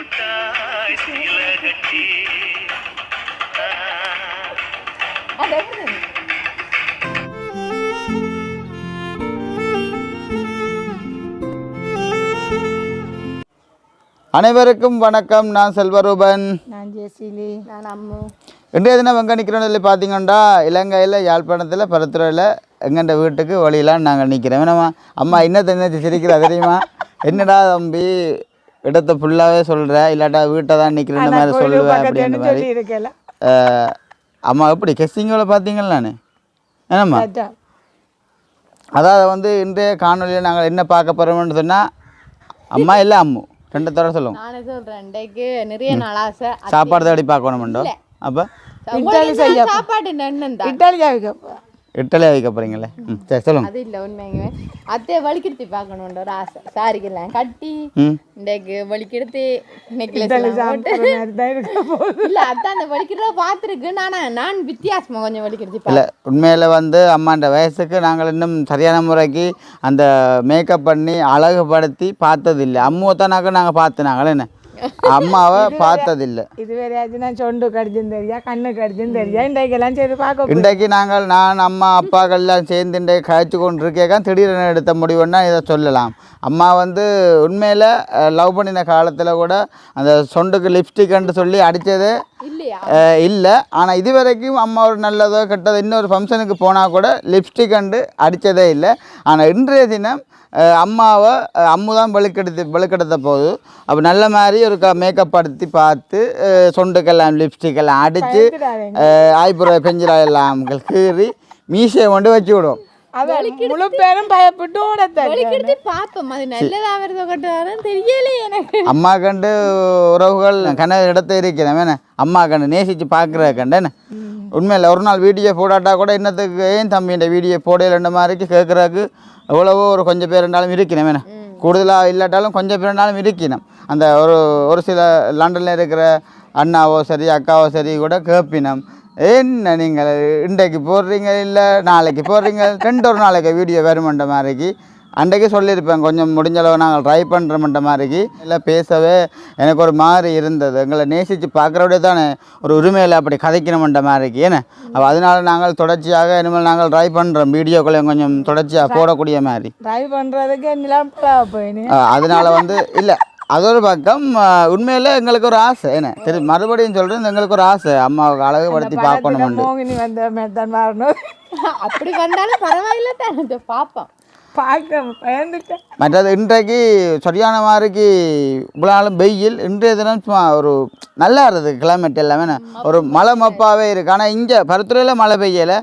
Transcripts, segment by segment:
முட்டாய் அனைவருக்கும் வணக்கம். நான் செல்வரூபன். நான் ஜெசிலி நான் அம்மு. இன்றைய தினம் எங்கே நிற்கிறோம் சொல்லி பார்த்தீங்கன்னா இலங்கையில் யாழ்ப்பாணத்தில் பருத்துறையில் எங்கண்ட வீட்டுக்கு வழியெல்லாம் நாங்கள் நிற்கிறோம் என்னம்மா அம்மா இன்னத்தை என்ன சிரிக்கிறா தெரியுமா? என்னடா தம்பி? இடத்த ஃபுல்லாகவே சொல்கிற இல்லாட்டா வீட்டை தான் நிற்கிற மாதிரி சொல்லுவேன் அப்படின்ற மாதிரி. அம்மா எப்படி? கெஸ்டிங்கில் பார்த்தீங்களா நான்? என்னம்மா? அதாவது வந்து இன்றைய காணொலியில் நாங்கள் என்ன பார்க்க போகிறோம்னு சொன்னால் அம்மா இல்லை அம்மு? ரெண்டு தடவை சொல்லுவோம் நானே சொல்றேன் இன்றைக்கு நிறைய நாள் ஆசை. சாப்பாடு தேடி பார்க்கணுமெண்டோ? அப்போ? நான் சாப்பாடு நன்னன் இட்டாலியா வைக்க போகிறீங்களே ம் சரி சொல்லுங்க. அது இல்ல உண்மைங்க அத்தையை வலிக்கிடுத்தி பார்க்கணுன்ற ஒரு ஆசை. சாரிக்கெல்லாம் கட்டி ம். இன்றைக்கு வலிக்கிடுத்து நெக்லஸ் போட்டு. இல்ல அதான் அந்த வலிக்கிறத பார்த்துருக்கு நானா நான் வித்தியாசமா கொஞ்சம் வலிக்கிடுத்தி இல்லை உண்மையில் வந்து அம்மாண்ட வயசுக்கு நாங்கள் இன்னும் சரியான முறைக்கு அந்த மேக்கப் பண்ணி அழகுபடுத்தி பார்த்ததில்லை. அம்முவை தானாக்க நாங்கள் பார்த்துனாங்களே என்ன? அம்மாவை பார்த்ததில்லை. இது வேறையாச்சும் நான் சொண்டு கடிச்சும் தெரியா கண்ணு கடிச்சும் தெரியா இன்றைக்கெல்லாம் சரி பார்க்க இன்றைக்கு நாங்கள் நான் அம்மா அப்பாக்கள் எல்லாம் சேர்ந்து இன்றைக்கு கழிச்சு கொண்டு இருக்கேன் திடீரென எடுத்த முடிவுன்னா இதை சொல்லலாம். அம்மா வந்து உண்மையில் லவ் பண்ணின காலத்தில் கூட அந்த சொண்டுக்கு லிப்ஸ்டிக்னு சொல்லி அடித்ததே இல்லை. ஆனால் இது வரைக்கும் அம்மா ஒரு நல்லதோ கெட்டதோ இன்னொரு ஃபங்க்ஷனுக்கு போனால் கூட லிப்ஸ்டிக் கண்டு அடித்ததே இல்லை. ஆனால் இன்றைய தினம் அம்மாவை அம்மு தான் வெளுக்கெடுத்து வெளுக்கெடுத்த போது. அப்போ நல்ல மாதிரி ஒரு க மேக்கப் படுத்தி பார்த்து சொண்டுக்கெல்லாம் லிப்ஸ்டிக் எல்லாம் அடித்து ஐப்ரோ பெஞ்சிலா எல்லாம் கீறி மீசையை கொண்டு வச்சு முழு பேரும் பயப்பட்டு பார்ப்போம். எனக்கு. அம்மா கண்டு உறவுகள் கன இடத்த இருக்கிறேன் அம்மா கண்டு நேசித்து பார்க்குற கண்டேன்னு உண்மையில் ஒரு நாள் வீடியோ போடாட்டா கூட இன்னத்துக்கு ஏன் தம்பி இந்த வீடியோ போடையிலன்ற மாதிரி கேட்குறதுக்கு எவ்வளவோ ஒரு கொஞ்சம் பேர் இருந்தாலும் இருக்கிறேன் வேணே கூடுதலாக இல்லாட்டாலும் கொஞ்சம் பேர் இருந்தாலும் இருக்கணும். அந்த ஒரு ஒரு சில லண்டனில் இருக்கிற அண்ணாவோ சரி அக்காவோ சரி கூட கேட்பினம் என்ன நீங்கள் இன்றைக்கு போடுறீங்க இல்லை நாளைக்கு போடுறீங்க? ரெண்டு ஒரு நாளைக்கு வீடியோ வருமன்ற மாதிரிக்கு. அன்றைக்கு சொல்லியிருப்பேன் கொஞ்சம் முடிஞ்ச அளவு நாங்கள் ட்ரை பண்ணுறோம்ன்ற மாதிரிக்கு. இல்லை பேசவே எனக்கு ஒரு மாதிரி இருந்தது. எங்களை நேசித்து பார்க்குறவிட தானே ஒரு உரிமையில் அப்படி கதைக்கணுமன்ற மாதிரிக்கு ஏன்னா அப்போ அதனால நாங்கள் தொடர்ச்சியாக இனிமேல் நாங்கள் ட்ரை பண்ணுறோம் வீடியோக்களையும் கொஞ்சம் தொடர்ச்சியாக போடக்கூடிய மாதிரி. ட்ரை பண்ணுறதுக்கு அதனால வந்து இல்லை அது ஒரு பக்கம் உண்மையில் எங்களுக்கு ஒரு ஆசை என்ன? சரி மறுபடியும் சொல்கிறேன் எங்களுக்கு ஒரு ஆசை. அம்மாவுக்கு அழகுபடுத்தி வரணும் அப்படி வந்தாலும் பரவாயில்ல தான் மற்றது இன்றைக்கு சரியான மாதிரிக்கு இவ்வளோ நாளும் வெயில் இன்றைய தினம் சும்மா ஒரு நல்லா இருந்தது கிளைமேட் எல்லாமே. ஒரு மழை மப்பாவே இருக்கு. ஆனால் இங்கே பருத்துறையில் மழை பெய்யலை.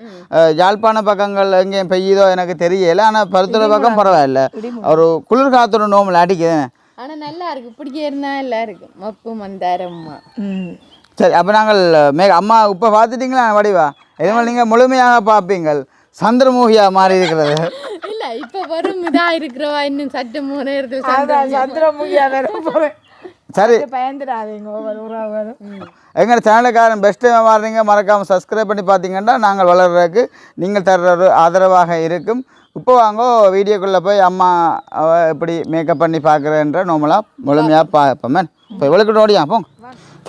யாழ்ப்பாண பக்கங்கள் எங்கேயும் பெய்யுதோ எனக்கு தெரியலை. ஆனால் பருத்துறை பக்கம் பரவாயில்ல. ஒரு குளிர் காத்தோட நோம்பில் அடிக்குது. ஆனா நல்லா இருக்கு. இப்படிக்கே இருந்தா நல்லா இருக்கு. மப்பு மந்தாரம்மா. சரி அப்போ நாங்கள் மே அம்மா இப்போ பார்த்துட்டீங்களா? வடிவா? இனிமேல் நீங்கள் முழுமையாக பார்ப்பீங்கள். சந்திரமூகியாக மாறி இருக்கிறது. இல்ல இப்ப வரும் இதா இருக்கிறவா இன்னும் சட்டு மூணு சந்திரமுகியா போகிறேன் சரி. பயந்துடாதீங்க ஒவ்வொரு உறவுகளும் எங்கள் சேனலுக்காரன் பெஸ்ட்டு மாறுறீங்க மறக்காமல் சப்ஸ்கிரைப் பண்ணி பார்த்தீங்கன்னா நாங்கள் வளர்கிறதுக்கு நீங்கள் தர்ற ஒரு ஆதரவாக இருக்கும். இப்போ வாங்க வீடியோக்குள்ளே போய் அம்மா அவ எப்படி மேக்கப் பண்ணி பார்க்குறேன்ற நார்மலாக முழுமையாக பார்ப்போமே இப்போ இவளுக்கு ஓடியா போங்க.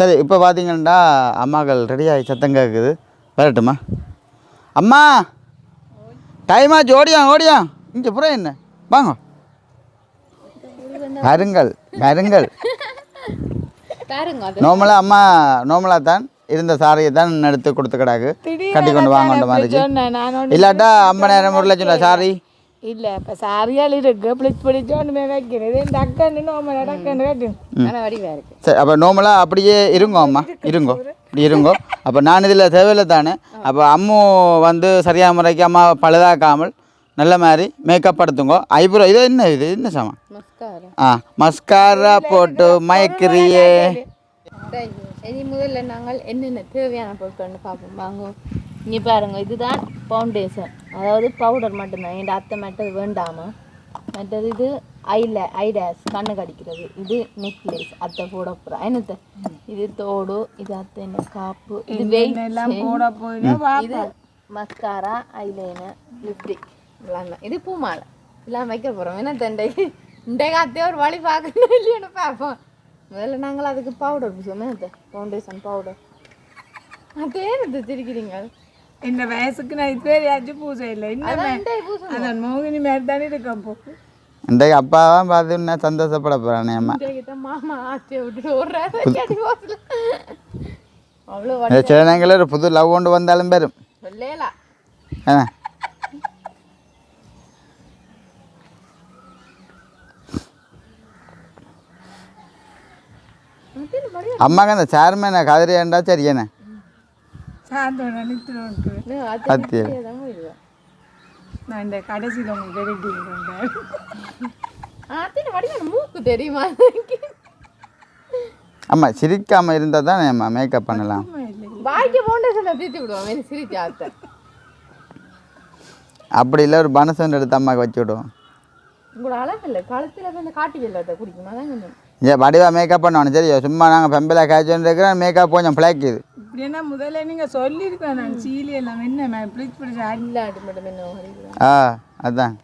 சரி இப்போ பார்த்தீங்கன்னா அம்மாக்கள் ரெடியாகி சத்தம் கேட்குது வரட்டுமா? அம்மா! டைம் ஆச்சு ஓடியா? ஓடியா இங்கே புறம் என்ன? வாங்க. வருங்கள் வருங்கள். நார்மலாக அம்மா நார்மலாக தான் இருந்த சாரியை தான் எடுத்து கொடுத்து கிடாக்கு. கட்டி கொண்டு வாங்கன்ற மாதிரி இல்லாட்டா ஐம்பதாயிரம் ஒரு லட்சம் சாரி. இல்ல இப்ப சாரியால் இருக்கு பிடிச்சு பிடிச்சு ஒன்றுமே வைக்கிறது டக்குன்னு நோம டக்குன்னு கட்டு ஆனா வடிவா இருக்கு. சரி அப்போ நார்மலாக அப்படியே இருங்கோ அம்மா. இருங்கோ. இருங்கோ. அப்போ நான் இதில் தேவையில்லை தானே? அப்போ அம்மு வந்து சரியான முறைக்கு அம்மா பழுதாக்காமல் நல்ல மாதிரி மேக்கப் படுத்துங்கோ. ஐப்ரோ இது என்ன இது? என்ன மஸ்காரம் ஆ மஸ்காரா போட்டு மயக்கிறியே. இனி முதல்ல நாங்கள் என்னென்ன தேவையான பொருட்கள்னு பார்ப்போம். வாங்க. இங்கே பாருங்க இதுதான் ஃபவுண்டேஷன் அதாவது பவுடர் மட்டும்தான். என் அத்தை மட்டும் வேண்டாமா? மற்றது இது ஐல ஐடாஸ் கண்ணு கடிக்கிறது இது நெக்லஸ் அத்தை போட போகிறேன் என்னத்த இது தோடு இது அத்தை என்ன காப்பு இது வெயிட் இது மஸ்காரா ஐலைனர் லிப்டிக் இவ்வளோ இது பூமாலை. எல்லாம் வைக்க போகிறோம் என்ன தண்டை? இந்த காத்தே ஒரு வழி பார்க்கணும் இல்லையானு பார்ப்போம். முதல்ல நாங்கள் அதுக்கு பவுடர் பூசுவோமே அது ஃபவுண்டேஷன் பவுடர் அதே இது திரிக்கிறீங்க இந்த வயசுக்கு நான் இது யாச்சும் பூசை இல்லை இன்னும் அதான் மோகினி மாதிரி தானே இருக்கேன் போ இன்றைக்கு அப்பாவும் பார்த்து இன்னும் சந்தோஷப்பட போகிறானே அம்மா மாமா இந்த சில நேரங்களில் ஒரு புது லவ் கொண்டு வந்தாலும் பெரும் அம்மாக்கு அந்த சேர்மேனை கதிரியண்டா சரி என்ன சாந்தோட நிறுத்திட்டு பத்திய நான் இந்த கடைசியில் உங்களுக்கு வெரைட்டி வடிவம் மூக்கு தெரியுமா அம்மா சிரிக்காமல் இருந்தால் தானே அம்மா மேக்கப் பண்ணலாம். வாய்க்கு ஃபவுண்டேஷனை தீர்த்து விடுவோம் சிரிச்சு ஆத்த அப்படி இல்லை ஒரு பனசன் எடுத்து அம்மாவுக்கு வச்சு விடுவோம். உங்களோட அழகு இல்லை கழுத்தில் இந்த காட்டு வெள்ளத்தை குடிக்கணும் அதான் கொஞ்சம் ஏன் வடிவா மேக்கப் பண்ணணும் சரி சும்மா நாங்கள் பெம்பிளா காய்ச்சல் இருக்கிறோம் மேக்கப் கொஞ்சம் பிளாக்குது இப்படின்னா முதல்ல நீங்கள் சொல்லியிருக்கேன் நான் சீலி எல்லாம் என்ன ப்ளீச் பிடிச்ச இல்லாட்டு மட்டும் என்ன ஆ அதான்.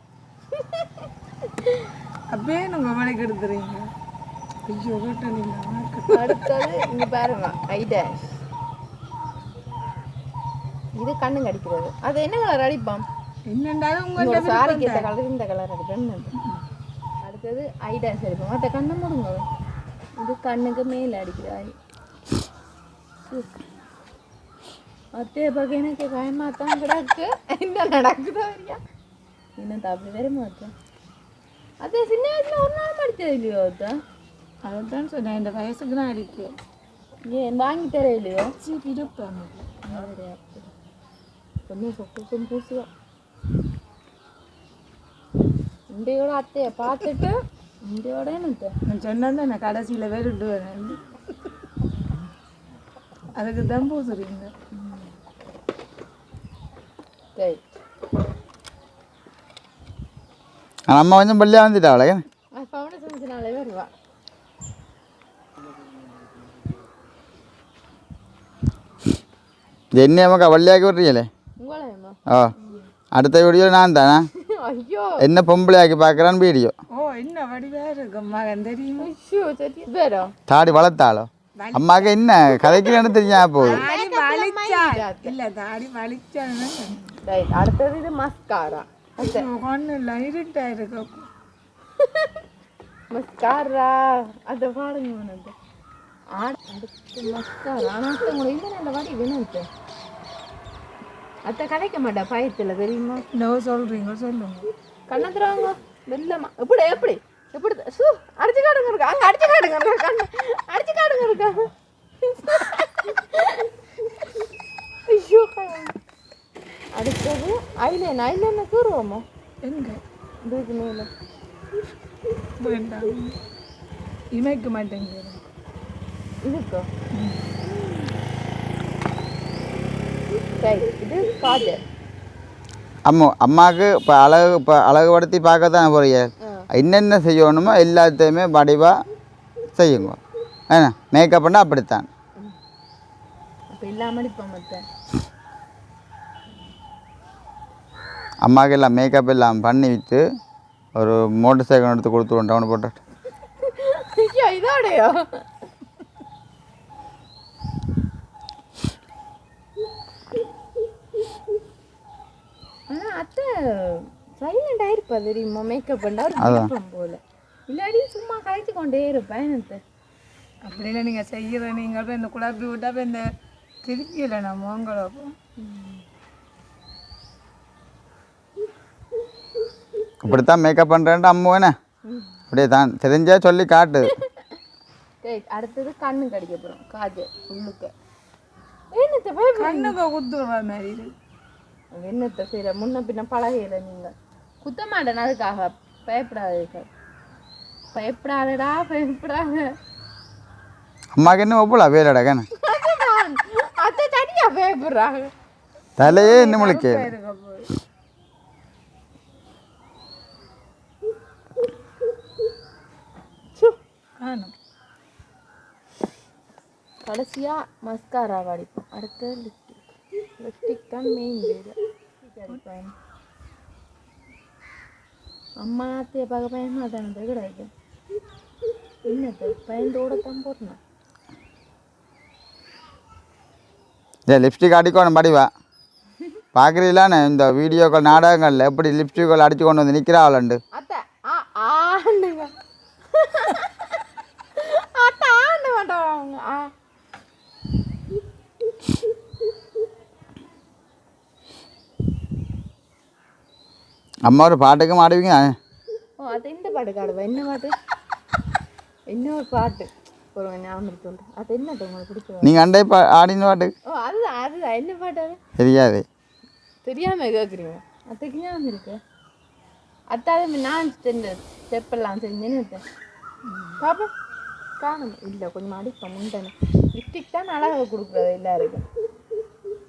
அப்பயே நீங்கள் வேலைக்கு எடுத்துறீங்க. ஐயோ அடுத்தது இங்க பாருங்க ஐ டேஷ் இது கண்ணு கடிக்கிறது அது என்ன கலர் அடிப்பான் என்னண்டாலும் உங்கள்கிட்ட சாரிக்கு இந்த கலர் இந்த கலர் அடிப்பேன் அடுத்தது ஐ டேஷ் அடிப்போம் மற்ற கண்ணை மூடுங்க. இது கண்ணுக்கு மேலே அடிக்கிற ஐ அத்தைய பார்க்க எனக்கு பயமாத்தான் கிடக்கு. என்ன நடக்குதோ வரியா? என்ன வேற மாத்தேன் அதே சின்ன வயசுல ஒரு நாள் படித்தது இல்லையோ அத்தான் அதைத்தான் சொன்னேன் இந்த வயசுக்கு தான் இருக்கு ஏன் வாங்கி தர இல்லையோ? சரி இருப்பேன் கொஞ்சம் சொக்கம் பூசுவா இண்டையோட அத்தைய பார்த்துட்டு இண்டையோட நான் சொன்னேன் நான் கடைசியில் வேறுட்டு வரேன். அதுக்கு தான் பூசுறீங்க சரி. அம்மா கொஞ்சம் பள்ளியாக வந்துட்டாவளே ஃபவுண்டேஷன் நாளே வருவா. என்ன அம்மாக்கா வள்ளியாக்கி விட்றீங்களே அடுத்த வீடியோ நான் தானே? ஐயோ என்ன பொம்பளையாக்கி பார்க்குறான்னு வீடியோ ஓ என்ன வடிவா இருக்கு மகன் தெரியுமா ஐயோ சரி வேறோ தாடி வளர்த்தாளோ அம்மாக்கு என்ன கதைக்கிறேன்னு தெரியாம போகுது இல்லை தாடி வலிச்சான்னு ரைட் அடுத்தது இது மஸ்காரா ஒன்றும் இல்லை இருட்டா இருக்கு மஸ்காரா அதை பாடுங்க உனக்கு அடுத்து மஸ்காரா ஆனால் அந்த வாடி வேணும் அத்தை கதைக்க மாட்டா பயத்தில் தெரியுமா? நோ சொல்கிறீங்க சொல்லுங்க. கண்ணத்துறாங்க வெள்ளமா. எப்படி எப்படி? எப்படி? சூ அடிச்சு காடுங்க இருக்கா? அங்க அடிச்சு காடுங்க இருக்கா? கண்ணு அடிச்சு காடுங்க இருக்கா? ஐயோ. அடுத்தது ஐலேன் ஐலேன் கூறுவோமா எங்க? இதுக்கு மேல. வேண்டாம். இமைக்க மாட்டேங்குது இதுக்கா? இது காஜல். அம்மா அம்மாவுக்கு இப்போ அழகு இப்போ அழகுபடுத்தி பார்க்க தான் போறீங்க என்னென்ன செய்யணுமோ எல்லாத்தையுமே வடிவாக செய்யுங்க. ஏன்னா மேக்கப் பண்ணால் அப்படித்தான். அம்மாவுக்கு எல்லாம் மேக்கப் எல்லாம் பண்ணி விட்டு ஒரு மோட்டர் சைக்கிள் எடுத்து கொடுத்து டவுன் போட்டு. அத்தை சைலண்ட் ஆயிருப்பா தெரியுமா? மேக்கப் பண்ணா ஒரு போல. இல்லாடி சும்மா கழிச்சு கொண்டே இருப்பேன் எனக்கு அப்படின்னா நீங்கள் செய்கிற நீங்கள் போய் இந்த குழப்பி விட்டா போய் இந்த திருப்பியில நம்ம உங்களை இப்படித்தான் மேக்கப் பண்ணுறேன்ட்டு அம்மா என்ன? அப்படியே தான் தெரிஞ்சா சொல்லி காட்டு. அடுத்தது கண்ணு கடிக்க போகிறோம் காஜல் உள்ளுக்க. என்னத்தை பயப்பட கண்ணுக்கு குத்துற மாதிரி என்னத்தை செய்கிற முன்ன பின்ன பழகையில நீங்க. குத்த மாட்டேன் அதுக்காக. பயப்படாதீங்க பயப்படாதடா பயப்படாத. அம்மாவுக்கு என்ன ஒப்புலா? வேலடா கண்ணு அதுதான். அத்தை தனியா பயப்படுறாங்க. தலையே இன்னும் முழிக்க? கடைசியா மஸ்காரா அடிப்போம் அடுத்து லிப்ஸ்டிக் லிப்ஸ்டிக் தான் மெயின் வேறு அம்மா அத்தையை பார்க்க பயமா தான் கிடையாது என்னது? பயந்தோட தான் போடணும். ஏ லிப்ஸ்டிக் அடிக்கணும் படிவா. பார்க்குறீங்களாண்ணே இந்த வீடியோக்கள் நாடகங்களில் எப்படி லிப்ஸ்டிக்கள் அடித்து கொண்டு வந்து நிற்கிறாள்ண்டு அத்தை ஆ ஆண்டுங்க அத்தை ஆண்டு மாட்டாங்க ஆ அம்மா ஒரு பாட்டுக்கும் ஆடுவீங்க. ஓ அது இந்த பாட்டு காடுவா என்ன பாட்டு? இன்னொரு பாட்டு. ஒரு ஞாபகம் அது என்னது உங்களுக்கு பிடிச்ச நீங்கள் அண்டை பா ஆடின பாட்டு? ஓ அதுதான் அதுதான். என்ன பாட்டு அது? தெரியாது. தெரியாம கேட்குறீங்க அத்தைக்கு ஞாபகம் இருக்கு. அத்தாவே நான் செஞ்ச ஸ்டெப்பெல்லாம் செஞ்சேன்னு பாப்பா காணும். இல்லை கொஞ்சம் அடிப்பேன் முண்டனை. லிப்டிக் தான் அழகாக கொடுக்குறது எல்லாருக்கும்.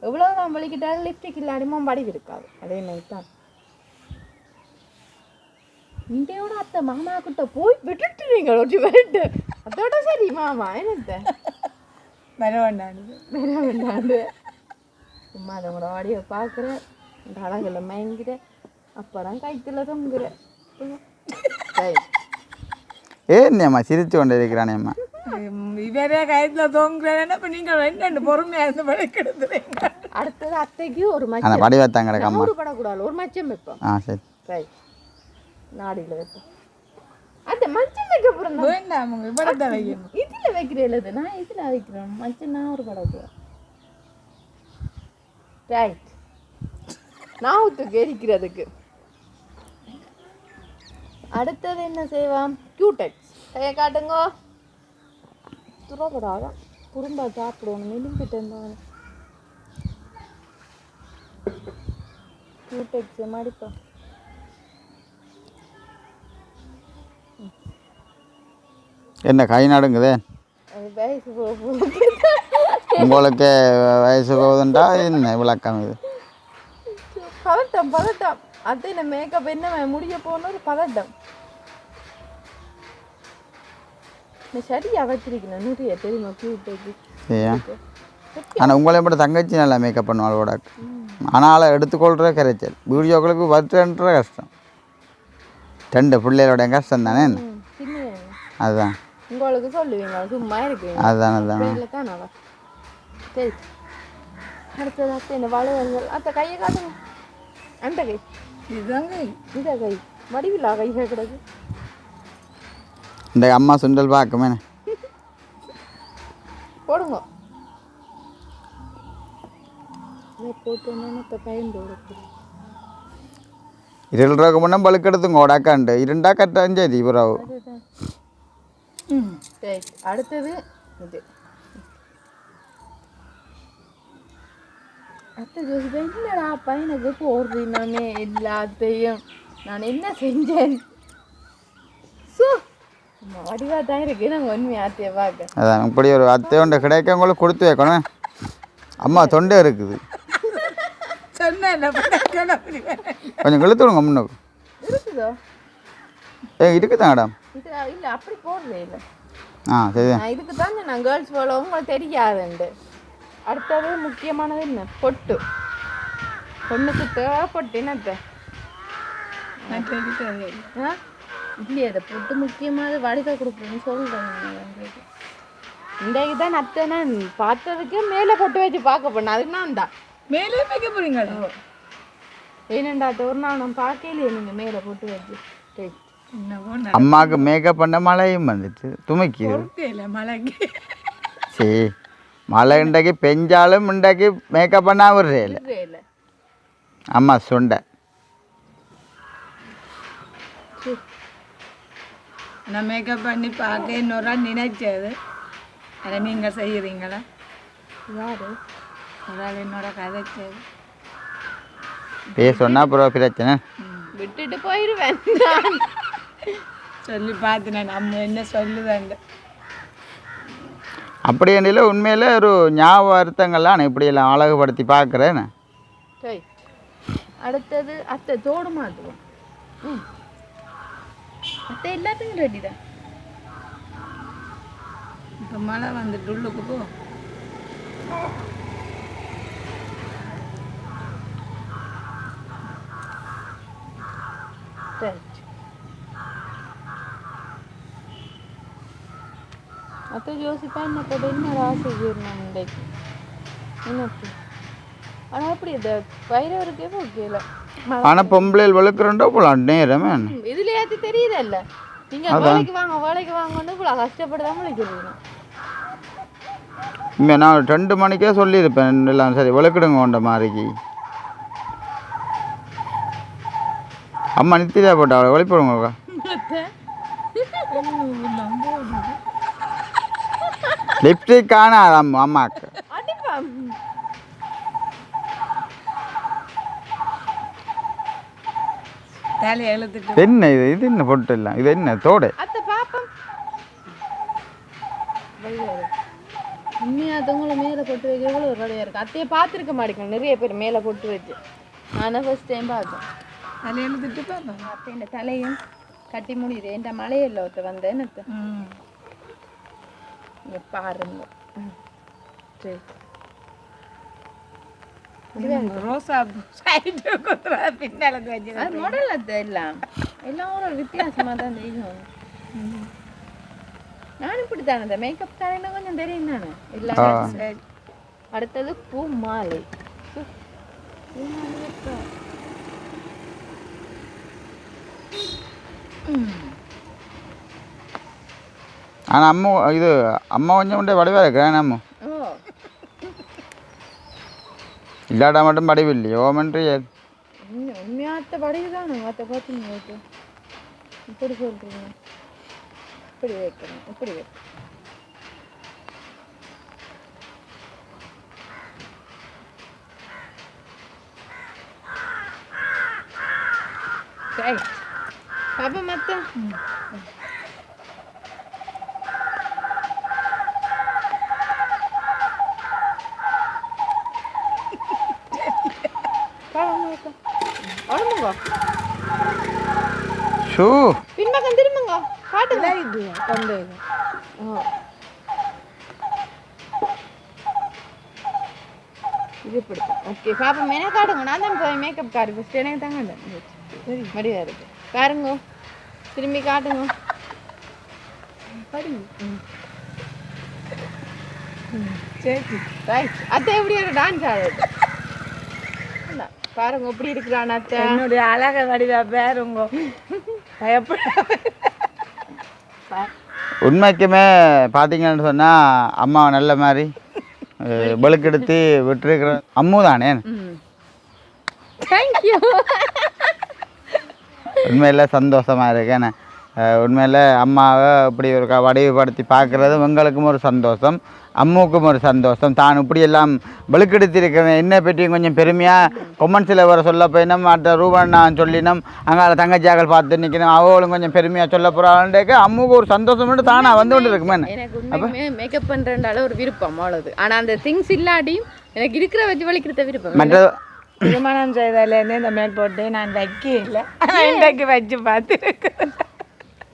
எவ்வளோ நான் வலிக்கிட்டாலும் லிப்டிக் இல்லாடிமா படிவு இருக்காது. அதே மாதிரி தான். இண்டையோட அத்தை மாமா கிட்ட போய் விட்டுட்டுறீங்க ஒட்டி விட்டு அதோட சரி மாமா என்னத்த வர வேண்டாம் வேற வேண்டாண்டு சும்மா அதோட வாடியை பார்க்குறேன் அழகுல மயங்கிற அப்புறம் கைத்துல தொங்குற சரி ஏன்னேம்மா சிரித்து கொண்டு இருக்கிறானேம்மா இவரே கயத்தில் தோங்குறேன்னா இப்போ நீங்கள் ரெண்டு பொறுமையாக இருந்து பழக்கெடுத்துறீங்க அடுத்தது அத்தைக்கு ஒரு அந்த மச்சம் படிவத்தான் கிடக்கம்மா நூறு படக்கூடாது ஒரு மச்சம் வைப்போம் ஆ சரி சரி நாடியில் வைப்போம் அத்தை மச்சம் வைக்க போகிறேன் வேண்டாம் உங்க இப்படத்தை வைக்கணும் இதுல வைக்கிறேன் இது நான் இதுல வைக்கிறேன் மச்சம் நான் ஒரு படக்கூடாது ரைட் நாவுத்துக்கு எரிக்கிறதுக்கு அடுத்தது என்ன செய்வான் கியூடெக்ஸ் கையை காட்டுங்க துறப்படாதான் குறும்பா சாப்பிடணும் எலும்பிட்டு இருந்தாலும் கியூடெக்ஸ் மடிப்போம் என்ன கை நடுங்குதே உங்களுக்கு வயசு போகுதுண்டா? என்ன விளக்கம் இது? பதட்டம் பதட்டம். அது என்ன மேக்கப் என்ன முடிய போன ஒரு பதட்டம் சரியா வச்சிருக்கணும் நிறைய தெரியுமா கியூட்டேக்கு ஆனால் உங்களை மட்டும் தங்கச்சி நல்லா மேக்கப் பண்ணுவாளோட ஆனால் எடுத்துக்கொள்கிற கரைச்சல். வீடியோக்களுக்கு வருத்தன்ற கஷ்டம். ரெண்டு பிள்ளைகளோட கஷ்டம் தானே அதுதான் உங்களுக்கு சொல்லுவீங்க சும்மா இருக்குவீங்க அதுதான் அதுதான் சரி. அடுத்தது அத்தை என்ன வளையல்கள். அத்தை கையை காட்டுங்க. அந்த கை. இதுதாங்க. இந்த கை. வடிவில்லா கை கிடக்கு. இந்த அம்மா சுண்டல் பார்க்குமே. போடுங்க. இதை போட்டு என்னென்ன பயந்து கொடுக்குது இருள் ரூபாய்க்கு முன்னே பழுக்கெடுத்துங்க சரி அடுத்தது இது. அத்தை என்னடா பையனுக்கு போடுறீனாமே எல்லாத்தையும்? நான் என்ன செஞ்சேன்? சோ. வடிவா தான் இருக்கு. நாங்கள் உண்மையை அத்தையை பார்க்க. அதான் இப்படி ஒரு அத்தை ஒன்று கிடைக்க உங்களுக்கு கொடுத்து வைக்கணும். அம்மா தொண்டை இருக்குது. கொஞ்சம் இழுத்து விடுங்க முன்னுக்கு. இருக்குதோ ஏ இருக்குதான் மேடம் இது இல்லை அப்படி போடுறே இல்லை ஆ நான் இதுக்கு தான் நான் கேர்ள்ஸ் போல உங்களுக்கு தெரியாதுண்டு அடுத்தது முக்கியமானது என்ன? பொட்டு. பொண்ணுக்கு தேவை பொட்டு என்னத்த? நான். ஆ? இல்லையே அதை பொட்டு முக்கியமானது வடித கொடுக்குறேன்னு சொல்கிறேன் இன்றைக்கு தான் அத்தை நான் பார்த்ததுக்கு மேலே பொட்டு வச்சு பார்க்க போனேன். அதுக்கு நான் தான் மேலே வைக்க போறீங்களா? ஏனண்டா ஒரு நாள் நான் பார்க்கலையே நீங்கள் மேலே பொட்டு வச்சு. சரி. அம்மாவுக்கு மேக்கப் பண்ண மழையும் வந்துச்சு துமைக்குது. நடக்கே இல்லை மழைக்கு. சரி மழை இன்றைக்கு பெஞ்சாலும் இன்றைக்கு மேக்கப் பண்ணா விடுறே இல்லை. இல்லை. அம்மா சுண்டை. நான் மேக்கப் பண்ணி பார்க்க இன்னொரு ஆள் நினைச்சது. அதை நீங்கள் செய்கிறீங்களா யாரு? ஒரு ஆள் என்னோட கதைச்சது. பேச சொன்னா அப்புறம் பிரச்சனை விட்டுட்டு போயிடுவேன் சொல்லி பார்த்தினேன். நம்ம என்ன சொல்லுவேன் அப்படி என்னில உண்மையில் ஒரு ஞாபக அர்த்தங்கள்லாம் நான் இப்படியெல்லாம் அழகுபடுத்தி பார்க்குறேன். சரி அடுத்தது அத்தை தோடு மாட்டுவோம் ம். அத்தை எல்லாத்துக்கும் ரெடி தான். இப்போ மழை வந்துட்டு உள்ளுக்கு போ. சரி அத்தை யோசிப்பா என்ன போட்டு என்ன ராசி நான் இன்றைக்கு எனக்கு ஆனால் அப்படி இந்த பயிரவருக்கே ஓகேல ஆனால் பொம்பளையில் வளர்க்குறோண்டோ போலாம் நேரம் இதுல ஏற்றி தெரியுதல்ல நீங்க வேலைக்கு வாங்க வேலைக்கு வாங்கன்னு இவ்வளோ கஷ்டப்பட்டு தான் விളിக்கிறீங்க இங்கே நான் ரெண்டு மணிக்கே சொல்லியிருப்பேன் எல்லாம் சரி விளக்கிடுங்க உண்ட மாதிரிக்கு அம்மா நித்திரியா போட்டா அவளை வெளிப்படுங்கக்கா லிப்ஸ்டிக் காணாது அம்மா அம்மாக்கு என்ன இது? இது என்ன பொட்டு இல்லை? இது என்ன தோடு? அத்தை பாப்போம் உண்மையா தவங்களை மேலே போட்டு வைக்க எவ்வளோ ஒரு கடையாக இருக்குது அத்தையை பார்த்துருக்க மாட்டேங்க நிறைய பேர் மேலே போட்டு வச்சு. ஆனால் ஃபர்ஸ்ட் டைம் பார்த்தேன். தலையை எழுத்துட்டு பாருங்க அத்தையோட தலையும் கட்டி முடியுது என்கிட்ட மலையில்ல ஒருத்த வந்தேன் அத்தை. ம். இங்க பாருங்க. சரி. ரோசா சைடு குத்துறா பின்னால அது மாடல் எல்லாம் எல்லாம் ஒரு வித்தியாசமா தான் தெரியும். நானும் இப்படி தானே இந்த மேக்கப் தானே கொஞ்சம் தெரியும் தானே? இல்லை அடுத்தது பூ மாலை சு, பூ மாலை வைப்பா. ஆனால் அம்மா இது அம்மா கொஞ்சம் உண்டே வடிவாக இருக்கிறேன் அம்மா? ஓ. இல்லாட்டா மட்டும் வடிவில்லையோ ஓமன்றி உண்மை- உண்மையாத்த படிவு தானே. மற்ற பார்த்தீங்க வைக்க இப்படி சொல்றீங்க. இப்படி வைக்கணும் இப்படி வைக்கணும். Right. உடம்புங்க ஷூ. பின்பக்கம் திரும்புங்க. காட்டுங்க. இது கொண்டு ஓ. இது பிடிக்கும் ஓகே பாப்பா மேலே காட்டுங்க? நான் தான் போய் மேக்கப் காரு ஃபஸ்ட் எனக்கு தாங்க சரி. மடிவா இருக்கு. பாருங்க. திரும்பி காட்டுங்க. பாருங்க சரி. ரைட் அத்தை எப்படி ஒரு டான்ஸ் ஆடுது இந்தா, பாருங்க எப்படி இருக்கிறான் அத்தை? என்னுடைய அழக வடிவா பேருங்க. பயப்பட உண்மைக்குமே பார்த்தீங்கன்னு சொன்னால் அம்மா நல்ல மாதிரி வெளுக்கெடுத்து விட்டுருக்குற அம்மு தானே. தேங்க்யூ உண்மையில் சந்தோஷமாக இருக்கேன். உண்மையில் அம்மாவை இப்படி ஒரு வடிவுபடுத்தி பார்க்குறது எங்களுக்கும் ஒரு சந்தோஷம். அம்முக்கும் ஒரு சந்தோஷம். தான் இப்படி எல்லாம் வெளுக்கெடுத்திருக்கிறேன் என்ன பற்றியும் கொஞ்சம் பெருமையாக கொமன்ஸில் வர சொல்ல போயினோம் மற்ற ரூபன் நான் சொல்லினோம் அங்கே தங்கச்சியாக்கள் பார்த்து நிற்கணும் அவங்களும் கொஞ்சம் பெருமையாக சொல்ல போகிறாள்ன்றக்கு அம்முக்கு ஒரு சந்தோஷம் மட்டும் தானாக வந்து கொண்டு இருக்குமே எனக்கு உண்மைக்குமே மேக்கப் பண்றேன்டால ஒரு விருப்பம் அவ்வளவு ஆனா அந்த திங்ஸ் இல்லாட்டியும் எனக்கு இருக்கிற வச்சு வலிக்கிறத விருப்பம். மற்ற திருமணம் செய்ததுலேருந்து இந்த மேல் போட்டு நான் வைக்க இல்லை. ஆனால் இன்றைக்கு வச்சு பார்த்துருக்கேன்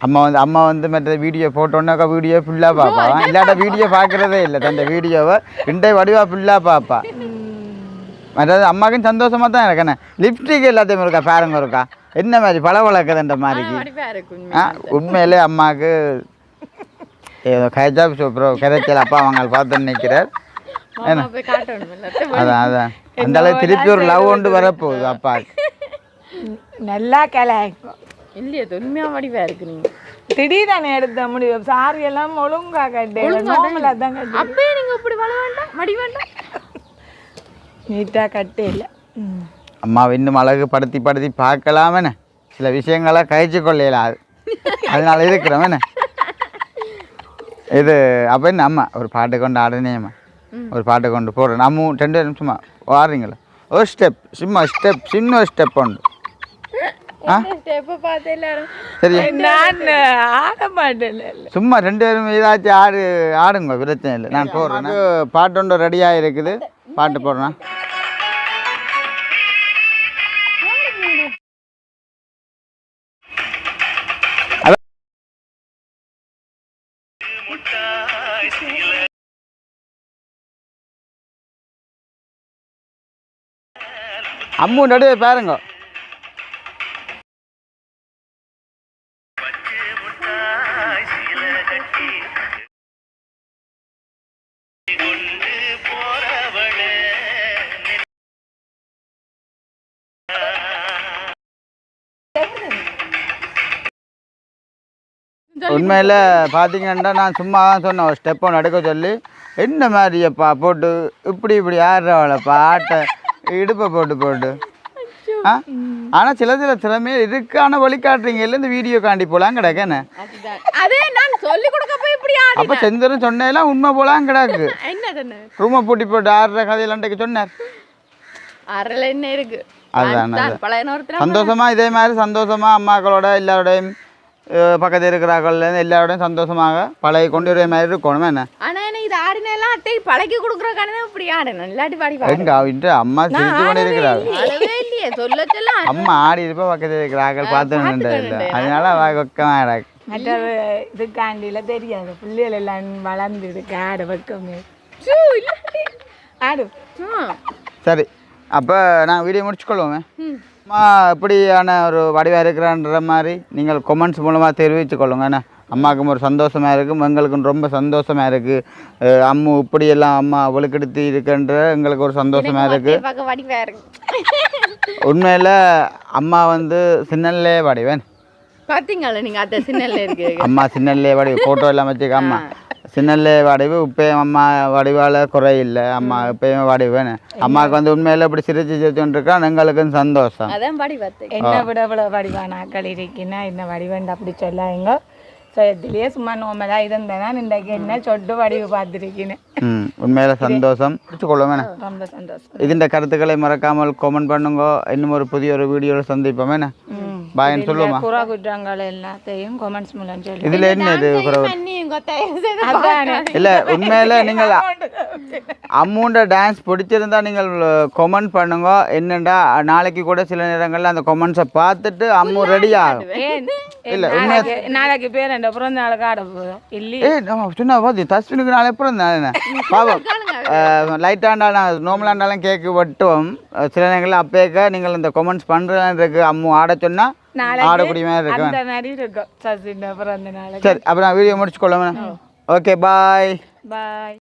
அம்மா வந்து அம்மா வந்து மற்ற வீடியோ போட்டோன்னாக்கா வீடியோ ஃபுல்லாக பார்ப்பா இல்லாட்ட வீடியோ பார்க்குறதே இல்லை. தந்த வீடியோவை இண்டை வடிவா ஃபுல்லாக பார்ப்பா மற்றது அம்மாவுக்கும் சந்தோஷமாக தான் இருக்கேண்ணே லிப்ஸ்டிக் எல்லாத்தையும் இருக்கா பாருங்க இருக்கா? என்ன மாதிரி பல வளர்க்குதுன்ற மாதிரிக்கு. ஆ உண்மையிலே அம்மாவுக்கு ஏதோ கைஜாப் சூப்பரோ கிடைச்சல அப்பா அவங்க பார்த்து நிற்கிறார் அதான் அதான். அந்த அளவுக்கு திருப்பி ஒரு லவ் கொண்டு வரப்போகுது அப்பாவுக்கு நல்லா கலாய்க்கும். இல்லையா உண்மையா வடிவா இருக்கு நீங்க? திடீர்னு எடுத்த முடிவு? சாரி எல்லாம் ஒழுங்கா கட்டல நோமலா தான் கட்டி அப்பயே நீங்க இப்படி வள வேண்டாம் மடி வேண்டாம். நீட்டாக கட்டையில் ம். அம்மாவை இன்னும் அழகு படுத்தி படுத்தி பார்க்கலாமேண்ணே சில விஷயங்களை கழிச்சு கொள்ளையில அதனால இருக்கிறோமேண்ணே இது அப்போ என்ன அம்மா ஒரு பாட்டு கொண்டு ஆடுனேம்மா ஒரு பாட்டு கொண்டு போடுறேன் நம்ம ரெண்டு நிமிஷமா வாடுறீங்களா ஒரு ஸ்டெப் சும்மா ஸ்டெப் சின்ன ஸ்டெப் உண்டு சரியா நான் ஆட மாட்டேன் சும்மா ரெண்டு பேரும் ஏதாச்சும் ஆடு ஆடுங்க பிரச்சனை இல்லை. நான் போடுறேன். பாட்டு ஒன்று ரெடியாக இருக்குது பாட்டு போடுறேன். அம்மு நடுவே பாருங்க. உண்மையில் பார்த்தீங்கன்னா நான் சும்மா தான் சொன்னேன். ஒரு ஸ்டெப் ஒன்று எடுக்க சொல்லி என்ன மாதிரியப்பா போட்டு இப்படி இப்படி ஆடுறவளப்பா ஆட்டை இடுப்பை போட்டு போட்டு. ஆ? ஆனால் சில சில திறமையே இருக்கு ஆனால் வழிகாட்டுறீங்க இல்லை இந்த வீடியோ காண்டி போலாம் கிடக்கேன்னு அதுதான். அதே நான் சொல்லி கொடுக்க போய் இப்படி ஆடி அப்போ செந்தரும் சொன்னேலாம் உண்மை போலாம் கிடக்கு. ரூமை பூட்டி போட்டு ஆடுற கதையெல்லாம் இன்றைக்கு சொன்னார். அதுதான், சந்தோஷமா இதே மாதிரி சந்தோஷமா அம்மாக்களோட எல்லாரோடையும் அஹ், பக்கத்து இருக்கிறார்கள் எல்லாரோடையும் சந்தோஷமாக பழகி கொண்டு ஒரே மாதிரி இருக்கணும் என்ன ஆனா என்ன இது ஆடின எல்லாம் அத்தை பழக்கி கொடுக்குற கணக்கு இப்படி ஆடணும் இல்லாட்டி பாடி எங்க அவன்ட்டு அம்மா சிரித்து கொண்டு இல்லையே சொல்ல சொல்ல அம்மா ஆடி இருப்ப பக்கத்தில் இருக்கிறார்கள் பார்த்து அதனால அவ வெக்கமாக கிடக்கு மற்றது இதுக்காண்டியில் தெரியாது பிள்ளைகள் எல்லாம் வளர்ந்துருக்கு ஆட வைக்கமே சூ, இல்லாட்டி. ஆடு. சரி அப்போ நான் வீடியோ முடிச்சுக்கொள்வோமே. அம்மா எப்படியான ஒரு வடிவாக இருக்கிறான்ற மாதிரி நீங்கள் கொமெண்ட்ஸ் மூலமாக தெரிவித்து கொள்ளுங்க என்ன? அம்மாவுக்கும் ஒரு சந்தோஷமாக இருக்கும் எங்களுக்கும் ரொம்ப சந்தோஷமாக இருக்குது அம்மு இப்படியெல்லாம் அம்மா ஒழுக்கெடுத்து இருக்குன்ற எங்களுக்கு ஒரு சந்தோஷமாக இருக்குது உண்மையில் அம்மா வந்து சின்னல்லே வடிவேன். பாத்தீங்களா நீங்க அத்தை சின்னல இருக்கு அம்மா சின்னல்லே வடிவு ஃபோட்டோ எல்லாம் வச்சுக்க அம்மா. சின்னல்ல வடிவு இப்பயும் அம்மா வடிவால் குறையில்ல. அம்மா இப்பயும் வடிவுன்னு அம்மாவுக்கு வந்து உண்மையில இப்படி சிரிச்சு சிரிச்சுருக்கா எங்களுக்கும் சந்தோஷம். அதான் வடிவத்தை. என்ன விட இவ்வளோ வடிவானாக்கள் இருக்கினா என்ன வடிவண்டு அப்படி சொல்லாங்க எங்க இதுலேயே சும்மா நோமலாக இருந்தேன்னா இன்றைக்கு என்ன சொட்டு வடிவு பார்த்துருக்கேன் உண்மையில சந்தோஷம். பிடிச்சிக்கொள்ளுங்க ரொம்ப சந்தோஷம். இதுண்ட கருத்துக்களை மறக்காமல் கமெண்ட் பண்ணுங்க இன்னும் ஒரு புதிய ஒரு வீடியோவில் சந்திப்போம் பாயின்னு சொல்லுவோமா புறா குற்றங்கள் எல்லாத்தையும் கொமெண்ட்ஸ் மூலம் சொல்லி இதில் என்ன இது இல்லை உண்மையில் நீங்கள் அம்மூண்ட டான்ஸ் பிடிச்சிருந்தா நீங்கள் கமெண்ட் பண்ணுங்க என்னண்டா நாளைக்கு கூட சில நேரங்களில் அந்த கமெண்ட்ஸை பார்த்துட்டு அம்மு ரெடி ஆகும் இல்ல, நாளைக்கு நாளைக்கு பேர் என்ற பிறந்த நாளுக்கு ஆட போதும் இல்லையே ஏய் நம்ம சொன்னா பாத்தி தஸ்வினுக்கு நாளை அப்புறம் என்ன பாவம் லைட்டாண்டா நான் நார்மலாண்டாலும் கேக்கு வெட்டுவோம் அஹ் சில நேரங்களில் அப்பேக்க நீங்கள் இந்த கமெண்ட்ஸ் பண்ணுறதுக்கு அம்மு ஆட சொன்னா ஆடக்கூடிய மாதிரி அந்த மாதிரி இருக்கும். சசின் பிறந்த நாளுக்கு. சரி அப்புறம் வீடியோ முடிச்சுக்கொள்ளும் ஓகே பாய் பாய்